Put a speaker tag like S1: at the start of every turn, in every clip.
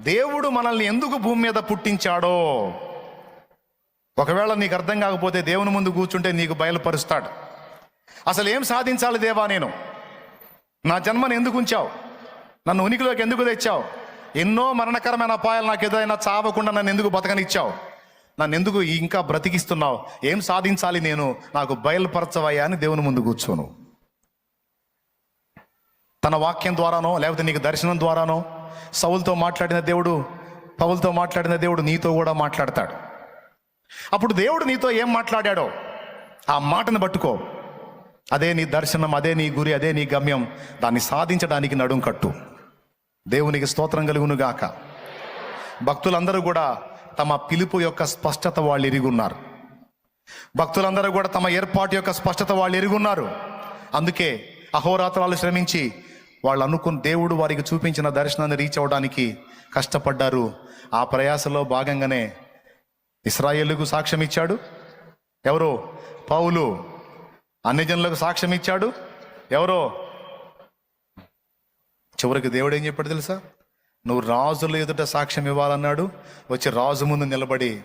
S1: దేవుడు మనల్ని ఎందుకు భూమి మీద పుట్టించాడో? ఒకవేళ నీకు అర్థం కాకపోతే దేవుని ముందు కూర్చుంటే నీకు బయలుపరుస్తాడు. అసలు ఏం సాధించాలి దేవా నేను? నా జన్మను ఎందుకు ఉంచావు? నన్ను ఉనికిలోకి ఎందుకు తెచ్చావు? ఎన్నో మరణకరమైన అపాయాలు నాకు ఏదైనా చావకుండా నన్ను ఎందుకు బతకనిచ్చావు? నన్ను ఎందుకు ఇంకా బ్రతికిస్తున్నావు? ఏం సాధించాలి నేను? నాకు బయలుపరచవయ్యా అని దేవుని ముందు కూర్చోను. తన వాక్యం ద్వారానో లేకపోతే నీకు దర్శనం ద్వారానో సౌలతో మాట్లాడిన దేవుడు పౌలతో మాట్లాడిన దేవుడు నీతో కూడా మాట్లాడతాడు. అప్పుడు దేవుడు నీతో ఏం మాట్లాడాడో ఆ మాటను పట్టుకో. అదే నీ దర్శనం అదే నీ గురి అదే నీ గమ్యం. దాన్ని సాధించడానికి నడుం కట్టు. దేవునికి స్తోత్రం కలుగునుగాక. భక్తులందరూ కూడా తమ పిలుపు యొక్క స్పష్టత వాళ్ళు ఎరుగున్నారు. భక్తులందరూ కూడా తమ ఏర్పాటు యొక్క స్పష్టత వాళ్ళు ఎరుగున్నారు. అందుకే అహోరాత్రాలు శ్రమించి వాళ్ళు అనుకున్న దేవుడు వారికి చూపించిన దర్శనాన్ని రీచ్ అవ్వడానికి కష్టపడ్డారు. ఆ ప్రయాసలో భాగంగానే ఇస్రాయేళ్ళకు సాక్ష్యం ఇచ్చాడు. ఎవరో? పౌలు. అన్ని జనులకు సాక్ష్యం ఇచ్చాడు. ఎవరో? చివరికి దేవుడు ఏం చెప్పాడు తెలుసా? నువ్వు రాజుల ఎదుట సాక్ష్యం ఇవ్వాలన్నాడు. వచ్చి రాజు ముందు నిలబడి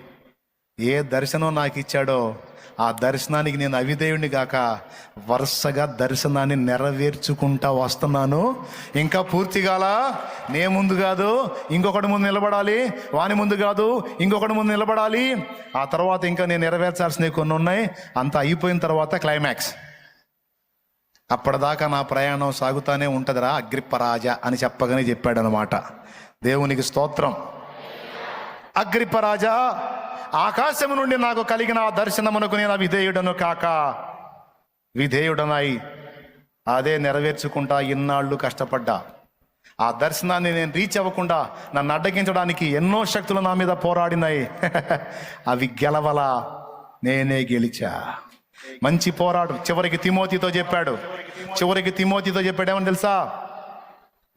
S1: ఏ దర్శనం నాకు ఇచ్చాడో ఆ దర్శనానికి నేను అవిధేయుడిని గాక వరుసగా దర్శనాన్ని నెరవేర్చుకుంటా వస్తున్నాను. ఇంకా పూర్తి కాల నే ముందు కాదు ఇంకొకటి ముందు నిలబడాలి వాని ముందు కాదు ఇంకొకటి ముందు నిలబడాలి. ఆ తర్వాత ఇంకా నేను నెరవేర్చాల్సినవి కొన్ని ఉన్నాయి. అంత అయిపోయిన తర్వాత క్లైమాక్స్ అప్పటిదాకా నా ప్రయాణం సాగుతానే ఉంటుందిరా అగ్రిప్పరాజ అని చెప్పగానే చెప్పాడనమాట దేవునికి స్తోత్రం. అగ్రిప్పరాజా ఆకాశము నుండి నాకు కలిగిన ఆ దర్శనమునకు నేను విధేయుడను కాక. విధేయుడనై అదే నెరవేర్చుకుంటా ఇన్నాళ్ళు కష్టపడ్డా. ఆ దర్శనాన్ని నేను రీచ్ అవ్వకుండా నన్ను అడ్డగించడానికి ఎన్నో శక్తులు నా మీద పోరాడినాయి. అవి గెలవల నేనే గెలిచా. మంచి పోరాడు చివరికి తిమోతితో చెప్పాడు. చివరికి తిమోతితో చెప్పాడు. ఏమని తెలుసా?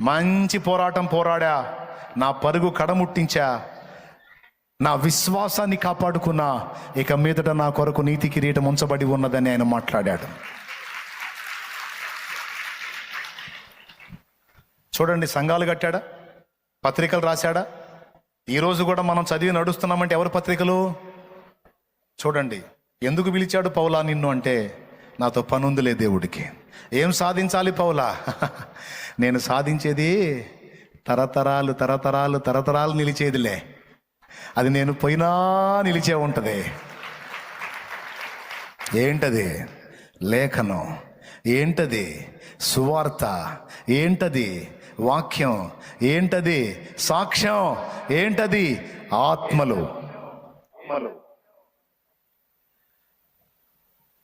S1: మంచి పోరాటం పోరాడా. నా పరుగు కడముట్టించా. నా విశ్వాసాన్ని కాపాడుకున్న ఇక మీదట నా కొరకు నీతి కిరీటం ఉంచబడి ఉన్నదని ఆయన మాట్లాడాడు. చూడండి సంఘాలు కట్టాడా? పత్రికలు రాశాడా? ఈరోజు కూడా మనం చదివి నడుస్తున్నామంటే ఎవరి పత్రికలు? చూడండి ఎందుకు పిలిచాడు పౌలా నిన్ను అంటే నాతో పనుందిలే దేవుడికి. ఏం సాధించాలి పౌలా? నేను సాధించేది తరతరాలు తరతరాలు తరతరాలు నిలిచేదిలే. అది నేను పోయినా నిలిచే ఉంటుంది. ఏంటది? లేఖనం. ఏంటది? సువార్త. ఏంటది? వాక్యం. ఏంటది? సాక్ష్యం. ఏంటది? ఆత్మలు.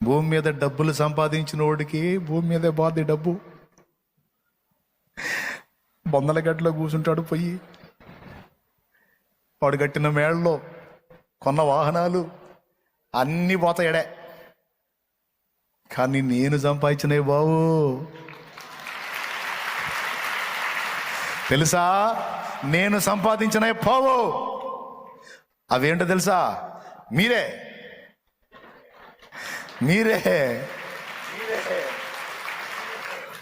S1: భూమి మీద డబ్బులు సంపాదించిన వాడికి భూమి మీదే బాధ డబ్బు. బొందల గడ్డలో కూర్చుంటాడు పోయి వాడు కట్టిన మేళ్ళలో కొన్న వాహనాలు అన్నీ పోతాయడే. కానీ నేను సంపాదించినవి బావు తెలుసా? నేను సంపాదించినవి పోవు. అవేంటో తెలుసా? మీరే. మీరే.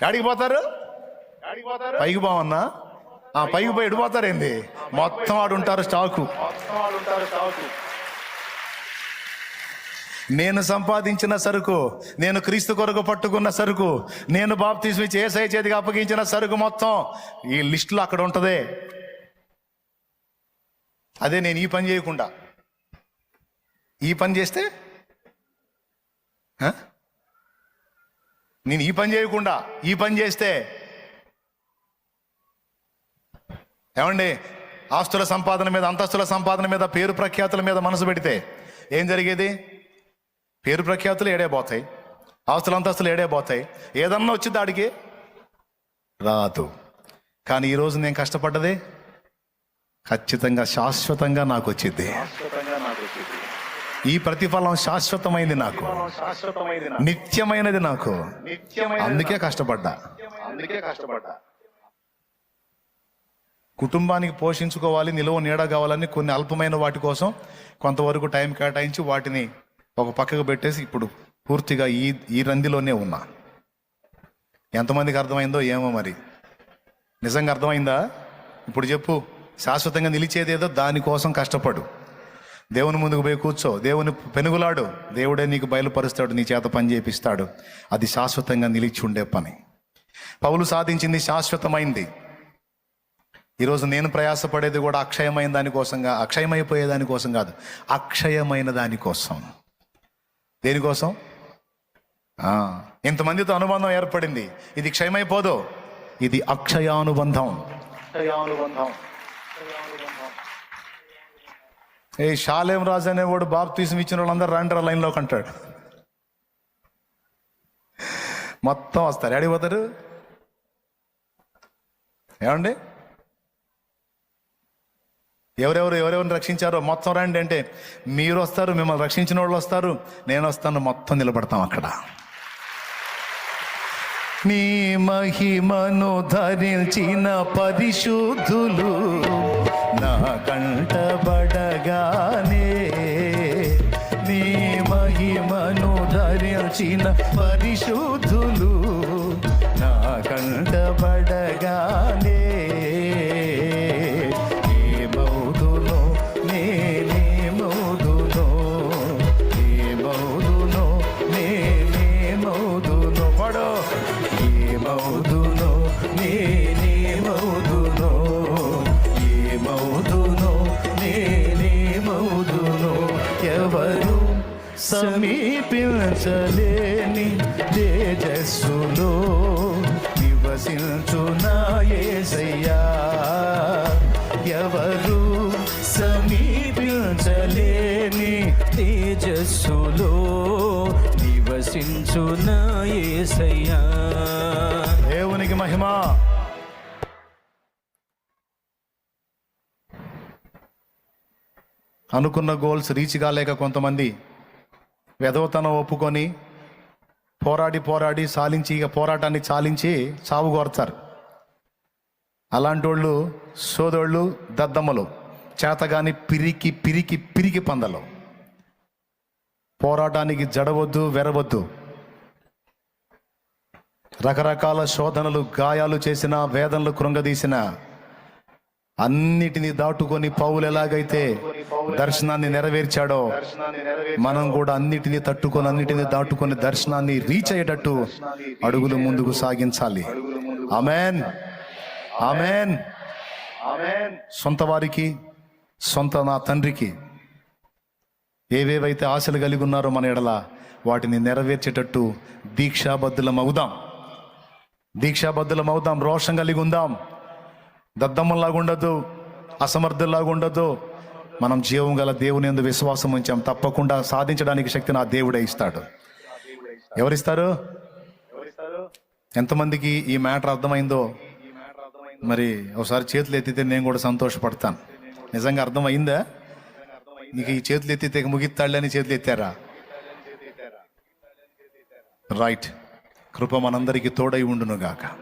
S1: యాడికి పోతారు? పైకి పోవన్నా? ఆ పైకి పోయి ఎడిపోతారేంది? మొత్తం ఆడు ఉంటారు స్టాకు. నేను సంపాదించిన సరుకు నేను క్రీస్తు కొరకు పట్టుకున్న సరుకు నేను బాప్తీసం ఇచ్చి ఏసై చేతికి అప్పగించిన సరుకు మొత్తం ఈ లిస్టులో అక్కడ ఉంటుంది. అదే నేను ఈ పని చేయకుండా. ఈ పని చేస్తే? నేను ఈ పని చేయకుండా ఈ పని చేస్తే ఏమండి? ఆస్తుల సంపాదన మీద అంతస్తుల సంపాదన మీద పేరు ప్రఖ్యాతుల మీద మనసు పెడితే ఏం జరిగేది? పేరు ప్రఖ్యాతులు ఏడే పోతాయి? ఆస్తుల అంతస్తులు ఏడే పోతాయి? ఏదన్నా వచ్చింది ఆడికి రాదు. కానీ ఈరోజు నేను కష్టపడ్డది ఖచ్చితంగా శాశ్వతంగా నాకు వచ్చింది. ఈ ప్రతిఫలం శాశ్వతమైంది నాకు. నిత్యమైనది నాకు. అందుకే కష్టపడ్డా.
S2: అందుకే కష్టపడ్డా.
S1: కుటుంబానికి పోషించుకోవాలి నిలువ నీడ కావాలని కొన్ని అల్పమైన వాటి కోసం కొంతవరకు టైం కేటాయించి వాటిని ఒక పక్కకు పెట్టేసి ఇప్పుడు పూర్తిగా ఈ ఈ రందిలోనే ఉన్నా. ఎంతమందికి అర్థమైందో ఏమో మరి. నిజంగా అర్థమైందా? ఇప్పుడు చెప్పు. శాశ్వతంగా నిలిచేదేదో దానికోసం కష్టపడు. దేవుని ముందుకు పోయి కూర్చో. దేవుని పెనుగులాడు. దేవుడే నీకు బయలుపరుస్తాడు నీ చేత పని చేపిస్తాడు. అది శాశ్వతంగా నిలిచి ఉండే పని. పౌలు సాధించింది శాశ్వతమైంది. ఈరోజు నేను ప్రయాసపడేది కూడా అక్షయమైన దానికోసంగా అక్షయమైపోయే దానికోసం కాదు. అక్షయమైన దానికోసం దేనికోసం ఆ, ఇంతమందితో అనుబంధం ఏర్పడింది. ఇది క్షయమైపోదు. ఇది అక్షయానుబంధం. ఏ షాలేం రాజు అనేవాడు బాబు తీసి ఇచ్చిన వాళ్ళందరూ రండి రా లైన్లోకి అంటాడు. మొత్తం వస్తారు. ఎడికి పోతారు? ఏమండి? ఎవరెవరు ఎవరెవరిని రక్షించారో మొత్తం రండి అంటే మీరు వస్తారు మిమ్మల్ని రక్షించిన వాళ్ళు వస్తారు నేను వస్తాను మొత్తం నిలబడతాం అక్కడ. నీ మహిమను ధరించిన పరిశుద్ధులు నా కంటబడగానే నీ మహిమను ధరించిన పరిశుద్ధులు నా కంటబడగా సమీపించలేని తేజస్సులో నివసించునాయేసయ్యా ఎవరు సమీపించలేని
S2: తేజస్సులో నివసించునాయేసయ్యా
S1: దేవునికి మహిమ. అనుకున్న గోల్స్ రీచ్ కాలేక కొంతమంది వెధవతనం ఒప్పుకొని పోరాడి పోరాడి సాలించి ఇక పోరాటాన్ని చాలించి చావు కోరతారు. అలాంటి వాళ్ళు సోదోళ్ళు దద్దమ్మలు చేతగాని పిరికి పిరికి పిరికి పందలు. పోరాటానికి జడవద్దు వెరవద్దు. రకరకాల శోధనలు గాయాలు చేసిన వేదనలు కృంగదీసిన అన్నిటినీ దాటుకొని పౌలు ఎలాగైతే దర్శనాన్ని నెరవేర్చాడో మనం కూడా అన్నిటినీ తట్టుకొని అన్నిటినీ దాటుకొని దర్శనాన్ని రీచ్ అయ్యేటట్టు అడుగులు ముందుకు సాగించాలి. ఆమెన్ ఆమెన్ సొంత వారికి సొంత నా తండ్రికి ఏవేవైతే ఆశలు కలిగి ఉన్నారో మన ఎడల వాటిని నెరవేర్చేటట్టు దీక్షాబద్ధులం అవుదాం దీక్షాబద్ధులం అవుదాం రోషం కలిగి ఉందాం. దద్దమ్మలాగా ఉండదు అసమర్థుల్లాగా ఉండదు మనం జీవం గల దేవుని ఎందు విశ్వాసం ఉంచాం. తప్పకుండా సాధించడానికి శక్తిని ఆ దేవుడే ఇస్తాడు. ఎవరిస్తారు? ఎంతమందికి ఈ మ్యాటర్ అర్థమైందో మరి ఒకసారి చేతులు ఎత్తితే నేను కూడా సంతోషపడతాను. నిజంగా అర్థమైందా? నీకు ఈ చేతులు ఎత్తితే ముగిత్తాళ్ళని చేతులు ఎత్తారా? రైట్ కృప మనందరికీ తోడై ఉండును గాక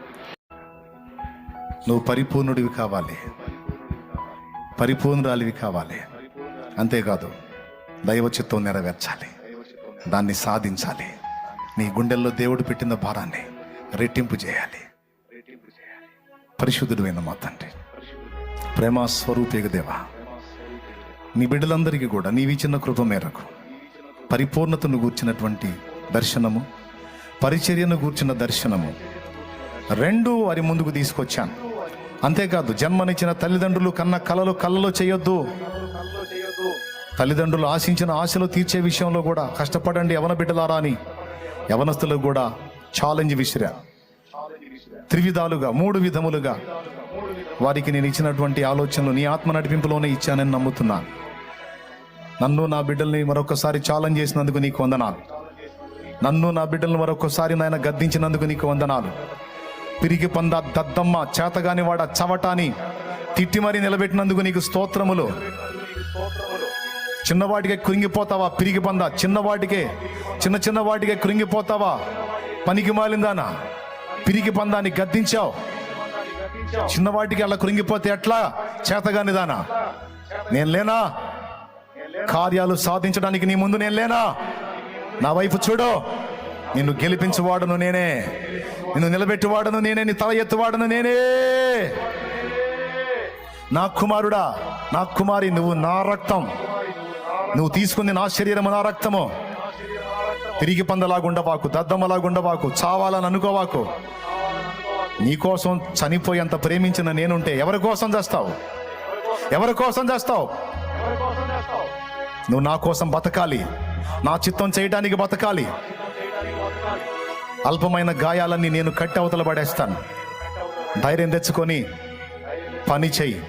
S1: నువ్వు పరిపూర్ణుడివి కావాలి. పరిపూర్ణురాలివి కావాలి. అంతేకాదు దైవ చిత్తం నెరవేర్చాలి. దాన్ని సాధించాలి. నీ గుండెల్లో దేవుడు పెట్టిన భారాన్ని రెట్టింపు చేయాలి. పరిశుద్ధుడు మా తండ్రి. ప్రేమ స్వరూపేగ దేవా నీ బిడ్డలందరికీ కూడా నీవిచ్చిన కృప మేరకు పరిపూర్ణతను గూర్చినటువంటి దర్శనము పరిచర్యను గూర్చిన దర్శనము రెండు వారి ముందుకు తీసుకొచ్చాను. అంతేకాదు జన్మనిచ్చిన తల్లిదండ్రులు కన్న కలలు కళ్ళలో చేయొద్దు. తల్లిదండ్రులు ఆశించిన ఆశలు తీర్చే విషయంలో కూడా కష్టపడండి యవన బిడ్డలారా అని యవనస్తులకు కూడా ఛాలెంజ్ విసిరా. త్రివిధాలుగా మూడు విధములుగా. వారికి నేను ఇచ్చినటువంటి ఆలోచనలు నీ ఆత్మ నడిపింపులోనే ఇచ్చానని నమ్ముతున్నాను నన్ను నా బిడ్డల్ని మరొకసారి ఛాలెంజ్ చేసినందుకు నీకు వందనాలు. నన్ను నా బిడ్డలను మరొకసారి నాయన గద్దించినందుకు నీకు వందనాలు. పిరిగి పంద దద్దమ్మ చేతగాని వాడ చవటాని తిట్టి మరీ నిలబెట్టినందుకు నీకు స్తోత్రములు. చిన్నవాటికే కృంగిపోతావా? పిరిగి పంద. చిన్నవాటికే చిన్న చిన్న వాటికే కృంగిపోతావా? పనికి మాలిందానా? పిరిగి పందాన్ని గద్దించావు. చిన్నవాటికి అలా కృంగిపోతే ఎట్లా? చేతగాని దానా నేను లేనా? కార్యాలు సాధించడానికి నీ ముందు నేను లేనా? నా వైపు చూడు. నిన్ను గెలిపించువాడును నేనే. నిన్ను నిలబెట్టువాడను నేనే నీ తల ఎత్తువాడను నేనే. నా కుమారుడా నా కుమారి నువ్వు నా రక్తం. నువ్వు తీసుకుంది నా శరీరము నా రక్తము. తిరిగి పందలాగుండవాకు దద్దమ్మలాగుండవాకు చావాలని అనుకోవాకు నీకోసం చనిపోయేంత ప్రేమించిన నేనుంటే ఎవరి కోసం చేస్తావు? ఎవరి కోసం చేస్తావు? నువ్వు నా కోసం బతకాలి. నా చిత్తం చేయడానికి బతకాలి. అల్పమైన గాయాలన్నీ నేను కట్టి అవతల పడేస్తాను. ధైర్యం తెచ్చుకొని పని చెయ్యి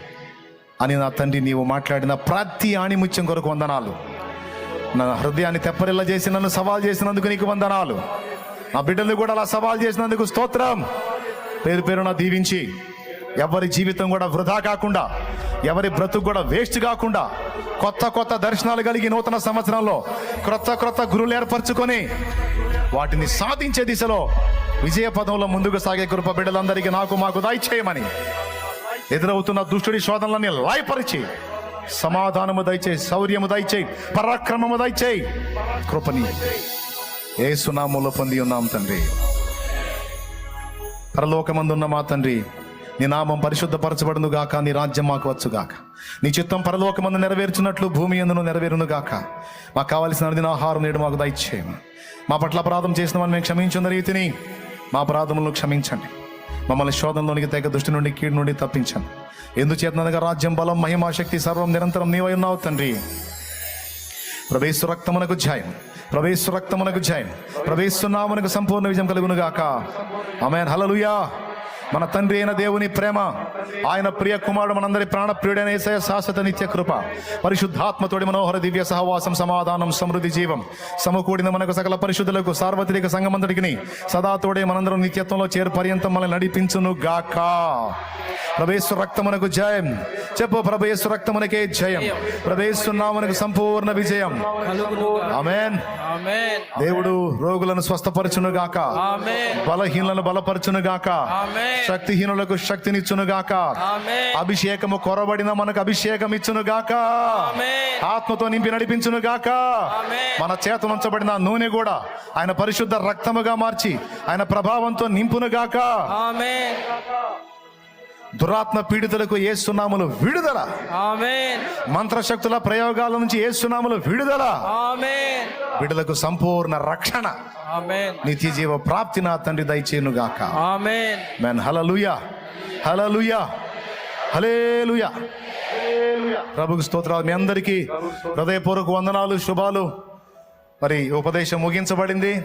S1: అని నా తండ్రి నీవు మాట్లాడిన ప్రతి ఆణిముత్యం కొరకు వందనాలు. నా హృదయాన్ని తెప్పరిల్ల చేసి నన్ను సవాల్ చేసినందుకు నీకు వందనాలు. నా బిడ్డలు కూడా అలా సవాల్ చేసినందుకు స్తోత్రం. పేరు పేరున దీవించి ఎవరి జీవితం కూడా వృధా కాకుండా ఎవరి బ్రతుకు కూడా వేస్ట్ కాకుండా కొత్త కొత్త దర్శనాలు కలిగి నూతన సంవత్సరంలో క్రొత్త క్రొత్త గురువులు ఏర్పరచుకొని వాటిని సాధించే దిశలో విజయ పదంలో ముందుకు సాగే కృప బిడ్డలందరికీ నాకు మాకు దయచేయమని. ఎదురవుతున్న దుష్టుడి శోధనలని లాయపరిచి సమాధానము దయచేయి శౌర్యము దయచేయి పరాక్రమము దయచేయి. కృపని ఏ సునాములో పొంది ఉన్నాం తండ్రి. పరలోకమందున్న మా తండ్రి నీ నామం పరిశుద్ధపరచబడును గాక నీ రాజ్యం మాకు వచ్చుగాక. నీ చిత్తం పరలోకమందు నెరవేర్చినట్లు భూమి ఎందును నెరవేరును గాక. మాకు కావలసిన అడిగిన ఆహారం నేడు మాకు దయచేయము మా పట్ల అపరాధం చేసిన వారిని మేము క్షమించిన రీతిని మా అపరాధములను క్షమించండి. మమ్మల్ని శోధనలోనికి తెగ దృష్టి నుండి కీడు నుండి తప్పించండి. ఎందుచేతనగా రాజ్యం బలం మహిమాశక్తి సర్వం నిరంతరం నీవై ఉన్నావు తండ్రి. ప్రవేశ రక్తమునకు జయం ప్రవేశ రక్తమునకు ధైం ప్రవేశ నామునకు సంపూర్ణ విజయం కలుగునుగాక. ఆమె హలలుయా మన తండ్రి అయిన దేవుని ప్రేమ ఆయన ప్రియ కుమారుడు మనందరి ప్రాణప్రియుడైన ఏసయ శాశ్వత నిత్య కృప పరిశుద్ధాత్మతోడి మనోహర దివ్య సహవాసం సమాధానం సమృద్ధి జీవం సమకూడిన మనకు సకల పరిశుద్ధులకు సార్వత్రిక సంగమంతటికి సదా తోడే మనందరం నిత్యత్వంలో చేరు పర్యంతం మనల్ని నడిపించును గాక ప్రవేశు రక్తమునకు జయం. చెప్పు ప్రభేశు రక్తమునకే జయం. ప్రవేశున్నామునకు సంపూర్ణ విజయం. ఆమెన్. దేవుడు రోగులను స్వస్థపరచును గాక బలహీనులను బలపరచును గాక శక్తిహీనులకు శక్తినిచ్చును గాక
S2: ఆమేన్
S1: అభిషేకము కొరబడిన మనకు అభిషేకం ఇచ్చును గాక
S2: ఆమేన్
S1: ఆత్మతో నింపి నడిపించును గాక
S2: ఆమేన్.
S1: మన చేతనుంచబడిన నూనె కూడా ఆయన పరిశుద్ధ రక్తముగా మార్చి ఆయన ప్రభావంతో నింపును గాక
S2: ఆమేన్
S1: దురాత్మ పీడితులకు ఏసునాములు విడుదల.
S2: ఆమేన్.
S1: మంత్రశక్తుల ప్రయోగాల నుంచి ఏసునాములు విడుదల.
S2: ఆమేన్.
S1: బిడ్డలకు సంపూర్ణ రక్షణ.
S2: ఆమేన్.
S1: నిత్య జీవ ప్రాప్తి నా తండ్రి దయచేయును గాక
S2: ఆమేన్.
S1: మెన్ హలలుయా హలలుయా హలేలుయా ప్రభుకు స్తోత్రాలు. మీ అందరికీ హృదయపూర్వక వందనాలు శుభాలు. మరి ఉపదేశం ముగించబడింది.